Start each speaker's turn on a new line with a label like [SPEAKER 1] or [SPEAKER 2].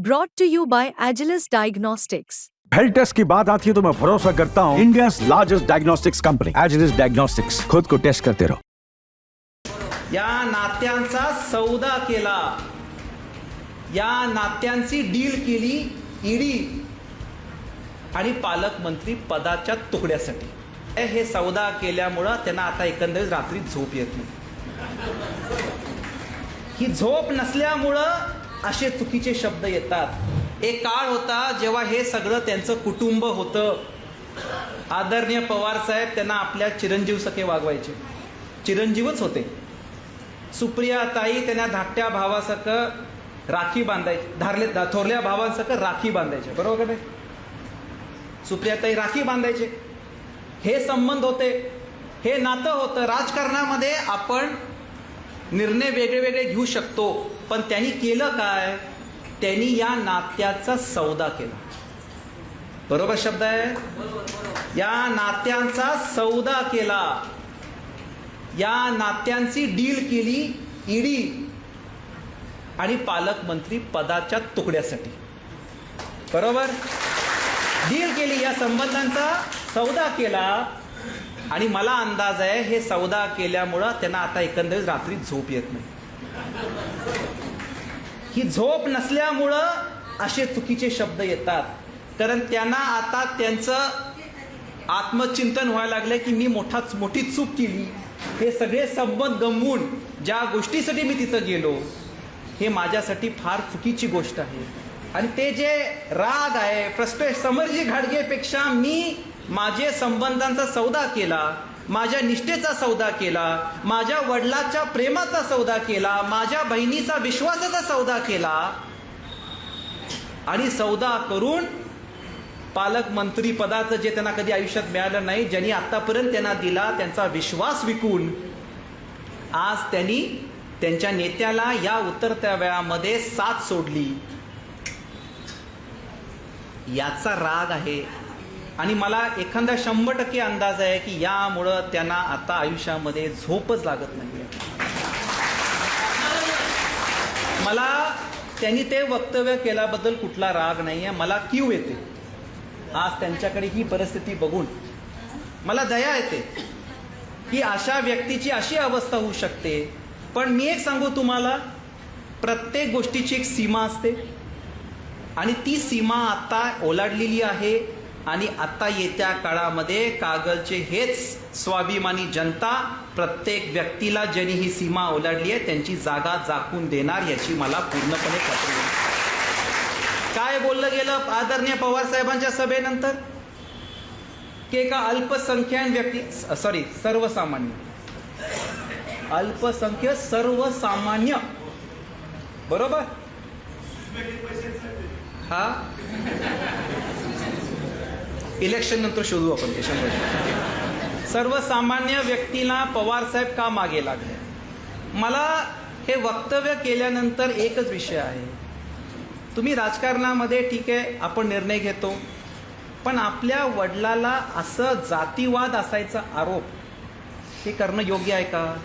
[SPEAKER 1] Brought to you by Agilus Diagnostics.
[SPEAKER 2] Health test की बात आती है तो मैं भरोसा करता हूँ India largest diagnostics company Agilus diagnostics खुद को टेस्ट करते रहो
[SPEAKER 3] या नात्यांचा सौदा केला. या नात्यांची डील केली ईडी आणि पालकमंत्री पदाच्या तुकड्यासाठी. हे- हे सौदा केल्यामुळं त्यांना आता एकंदरीत रात्री झोप येत नाही. ही झोप नसल्यामुळं असे चुकीचे शब्द येतात. एक काळ होता जेव्हा हे सगळं त्यांचं कुटुंब होतं. आदरणीय पवार साहेब त्यांना आपल्या चिरंजीव सखे वागवायचे. चिरंजीवच होते. सुप्रिया ताई त्यांना धाकट्या भावासारखं राखी बांधायची. धारले थोरल्या भावांसारखं राखी बांधायचे. बरोबर का नाही सुप्रियाताई राखी बांधायचे. हे संबंध होते. हे नातं होतं. राजकारणामध्ये आपण निर्णय वेगळे वेगळे घेऊ शकतो. पण त्यांनी केलं काय? त्यांनी या नात्याचा सौदा केला. बरोबर शब्द आहे? या नात्यांचा सौदा केला. या नात्यांची डील केली ईडी आणि पालकमंत्री पदाच्या तुकड्यासाठी. बरोबर? डील केली या संबंधांचा सौदा केला. आणि मला अंदाज आहे हे सौदा केल्यामुळं त्यांना आता एकंदरीत रात्री झोप येत नाही. ही झोप नसल्यामुळं असे चुकीचे शब्द येतात. कारण त्यांना आता त्यांचं आत्मचिंतन व्हायला लागलं की मी मोठाच मोठी चूक केली. हे सगळे संबंध गमवून ज्या गोष्टीसाठी मी तिथं गेलो हे माझ्यासाठी फार चुकीची गोष्ट आहे. आणि ते जे राग आहे फ्रस्ट्रेट समरजी घाडगेपेक्षा मी माझे संबंधांचा सौदा केला माझ्या निष्ठेचा सौदा केला माझ्या वडिलाच्या प्रेमाचा सौदा केला माझ्या बहिणीचा विश्वासाचा सौदा केला आणि सौदा करून पालकमंत्री पदाचं जे त्यांना कधी आयुष्यात मिळालं नाही ज्यांनी आतापर्यंत त्यांना दिला त्यांचा विश्वास विकून आज त्यांनी त्यांच्या नेत्याला या उतरत्या वेळामध्ये साथ सोडली. याचा राग आहे. आणि मला एखादा शंभर टक्के अंदाज आहे की यामुळं त्यांना आता आयुष्यामध्ये झोपच लागत नाही मला त्यांनी ते वक्तव्य केल्याबद्दल कुठला राग नाही आहे मला क्यू येते. आज त्यांच्याकडे ही परिस्थिती बघून मला दया येते की अशा व्यक्तीची अशी अवस्था होऊ शकते. पण मी एक सांगू तुम्हाला प्रत्येक गोष्टीची एक सीमा असते. आणि ती सीमा आता ओलांडलेली आहे. आणि आता येत्या काळामध्ये कागलचे हेच स्वाभिमानी जनता प्रत्येक व्यक्तीला ज्यांनी ही सीमा ओलांडली आहे त्यांची जागा जाखून देणार याची मला पूर्णपणे खात्री काय बोललं गेलं आदरणीय पवार साहेबांच्या सभेनंतर? की एका अल्पसंख्यान व्यक्ती सॉरी सर्वसामान्य. अल्पसंख्य सर्वसामान्य. बरोबर? हा? इलेक्शन नंतर शोधू आपण ते शंभर सर्वसामान्य व्यक्तीला पवार साहेब का मागे लागले? मला हे वक्तव्य केल्यानंतर एकच विषय आहे. तुम्ही राजकारणामध्ये ठीक आहे आपण निर्णय घेतो. पण आपल्या वडिलाला असं जातीवाद असायचा आरोप हे करणं योग्य आहे का?